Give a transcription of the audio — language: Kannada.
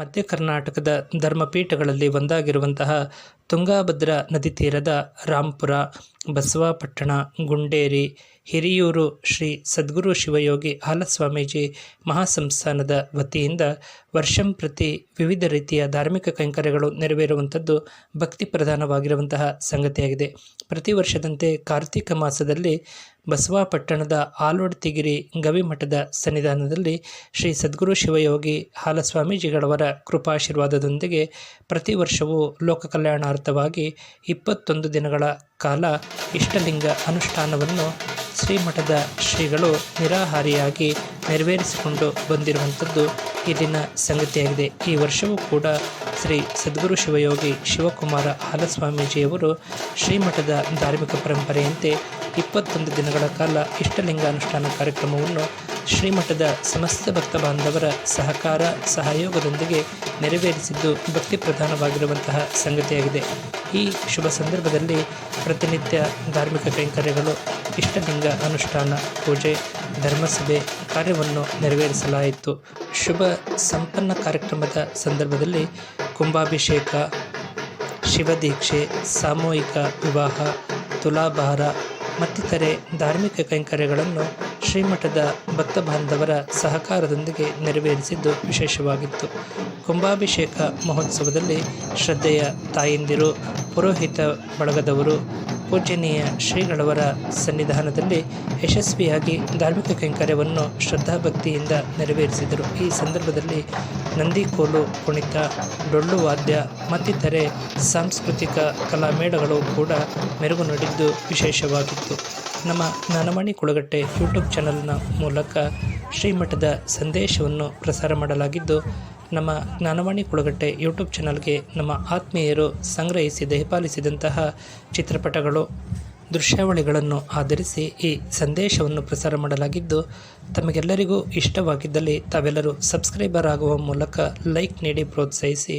ಮಧ್ಯ ಕರ್ನಾಟಕದ ಧರ್ಮಪೀಠಗಳಲ್ಲಿ ಒಂದಾಗಿರುವಂತಹ ತುಂಗಾಭದ್ರಾ ನದಿ ತೀರದ ರಾಂಪುರ ಬಸವಾಪಟ್ಟಣ, ಗುಂಡೇರಿ, ಹಿರಿಯೂರು ಶ್ರೀ ಸದ್ಗುರು ಶಿವಯೋಗಿ ಹಾಲಸ್ವಾಮೀಜಿ ಮಹಾಸಂಸ್ಥಾನದ ವತಿಯಿಂದ ವರ್ಷಂಪ್ರತಿ ವಿವಿಧ ರೀತಿಯ ಧಾರ್ಮಿಕ ಕೈಂಕರ್ಯಗಳು ನೆರವೇರುವಂಥದ್ದು ಭಕ್ತಿ ಪ್ರಧಾನವಾಗಿರುವಂತಹ ಸಂಗತಿಯಾಗಿದೆ. ಪ್ರತಿ ವರ್ಷದಂತೆ ಕಾರ್ತಿಕ ಮಾಸದಲ್ಲಿ ಬಸವಾಪಟ್ಟಣದ ಆಲೋಡ್ತಿಗಿರಿ ಗವಿಮಠದ ಸನ್ನಿಧಾನದಲ್ಲಿ ಶ್ರೀ ಸದ್ಗುರು ಶಿವಯೋಗಿ ಹಾಲಸ್ವಾಮೀಜಿಗಳವರ ಕೃಪಾಶೀರ್ವಾದದೊಂದಿಗೆ ಪ್ರತಿ ವರ್ಷವೂ ಲೋಕ ಕಲ್ಯಾಣಾರ್ಥವಾಗಿ ಇಪ್ಪತ್ತೊಂದು ದಿನಗಳ ಕಾಲ ಇಷ್ಟಲಿಂಗ ಅನುಷ್ಠಾನವನ್ನು ಶ್ರೀಮಠದ ಶ್ರೀಗಳು ನಿರಾಹಾರಿಯಾಗಿ ನೆರವೇರಿಸಿಕೊಂಡು ಬಂದಿರುವಂಥದ್ದು ಇಲ್ಲಿನ ಸಂಗತಿಯಾಗಿದೆ. ಈ ವರ್ಷವೂ ಕೂಡ ಶ್ರೀ ಸದ್ಗುರು ಶಿವಯೋಗಿ ಶಿವಕುಮಾರ ಹಾಲಸ್ವಾಮೀಜಿಯವರು ಶ್ರೀಮಠದ ಧಾರ್ಮಿಕ ಪರಂಪರೆಯಂತೆ ಇಪ್ಪತ್ತೊಂದು ದಿನಗಳ ಕಾಲ ಇಷ್ಟಲಿಂಗ ಅನುಷ್ಠಾನ ಕಾರ್ಯಕ್ರಮವನ್ನು ಶ್ರೀಮಠದ ಸಮಸ್ತ ಭಕ್ತ ಬಾಂಧವರ ಸಹಕಾರ, ಸಹಯೋಗದೊಂದಿಗೆ ನೆರವೇರಿಸಿದ್ದು ಭಕ್ತಿ ಪ್ರಧಾನವಾಗಿರುವಂತಹ ಸಂಗತಿಯಾಗಿದೆ. ಈ ಶುಭ ಸಂದರ್ಭದಲ್ಲಿ ಪ್ರತಿನಿತ್ಯ ಧಾರ್ಮಿಕ ಕೈಂಕರ್ಯಗಳು, ಇಷ್ಟಲಿಂಗ ಅನುಷ್ಠಾನ, ಪೂಜೆ, ಧರ್ಮಸಭೆ ಕಾರ್ಯವನ್ನು ನೆರವೇರಿಸಲಾಯಿತು. ಶುಭ ಸಂಪನ್ನ ಕಾರ್ಯಕ್ರಮದ ಸಂದರ್ಭದಲ್ಲಿ ಕುಂಭಾಭಿಷೇಕ, ಶಿವದೀಕ್ಷೆ, ಸಾಮೂಹಿಕ ವಿವಾಹ, ತುಲಾಭಾರ ಮತ್ತಿತರೆ ಧಾರ್ಮಿಕ ಕೈಂಕರ್ಯಗಳನ್ನು ಶ್ರೀಮಠದ ಭಕ್ತ ಬಾಂಧವರ ಸಹಕಾರದೊಂದಿಗೆ ನೆರವೇರಿಸಿದ್ದು ವಿಶೇಷವಾಗಿತ್ತು. ಕುಂಭಾಭಿಷೇಕ ಮಹೋತ್ಸವದಲ್ಲಿ ಶ್ರದ್ಧೆಯ ತಾಯಂದಿರು, ಪುರೋಹಿತ ಬಳಗದವರು ಪೂಜನೀಯ ಶ್ರೀಗಳವರ ಸನ್ನಿಧಾನದಲ್ಲಿ ಯಶಸ್ವಿಯಾಗಿ ಧಾರ್ಮಿಕ ಕೈಂಕರ್ಯವನ್ನು ಶ್ರದ್ಧಾಭಕ್ತಿಯಿಂದ ನೆರವೇರಿಸಿದರು. ಈ ಸಂದರ್ಭದಲ್ಲಿ ನಂದಿಕೋಲು, ಕುಣಿತ ಡೊಳ್ಳು ವಾದ್ಯ ಮತ್ತಿತರೆ ಸಾಂಸ್ಕೃತಿಕ ಕಲಾಮೇಳಗಳು ಕೂಡ ಮೆರುಗು ನೀಡಿದ್ದು ವಿಶೇಷವಾಗಿತ್ತು. ನಮ್ಮ ಜ್ಞಾನವಾಣಿ ಕುಳಗಟ್ಟೆ ಯೂಟ್ಯೂಬ್ ಚಾನಲ್ನ ಮೂಲಕ ಶ್ರೀಮಠದ ಸಂದೇಶವನ್ನು ಪ್ರಸಾರ ಮಾಡಲಾಗಿದ್ದು, ನಮ್ಮ ಜ್ಞಾನವಾಣಿ ಕುಳಗಟ್ಟೆ ಯೂಟ್ಯೂಬ್ ಚಾನಲ್ಗೆ ನಮ್ಮ ಆತ್ಮೀಯರು ಸಂಗ್ರಹಿಸಿ ದಯಪಾಲಿಸಿದಂತಹ ಚಿತ್ರಪಟಗಳು, ದೃಶ್ಯಾವಳಿಗಳನ್ನು ಆಧರಿಸಿ ಈ ಸಂದೇಶವನ್ನು ಪ್ರಸಾರ ಮಾಡಲಾಗಿದ್ದು, ತಮಗೆಲ್ಲರಿಗೂ ಇಷ್ಟವಾಗಿದ್ದಲ್ಲಿ ತಾವೆಲ್ಲರೂ ಸಬ್ಸ್ಕ್ರೈಬರ್ ಆಗುವ ಮೂಲಕ ಲೈಕ್ ನೀಡಿ ಪ್ರೋತ್ಸಾಹಿಸಿ.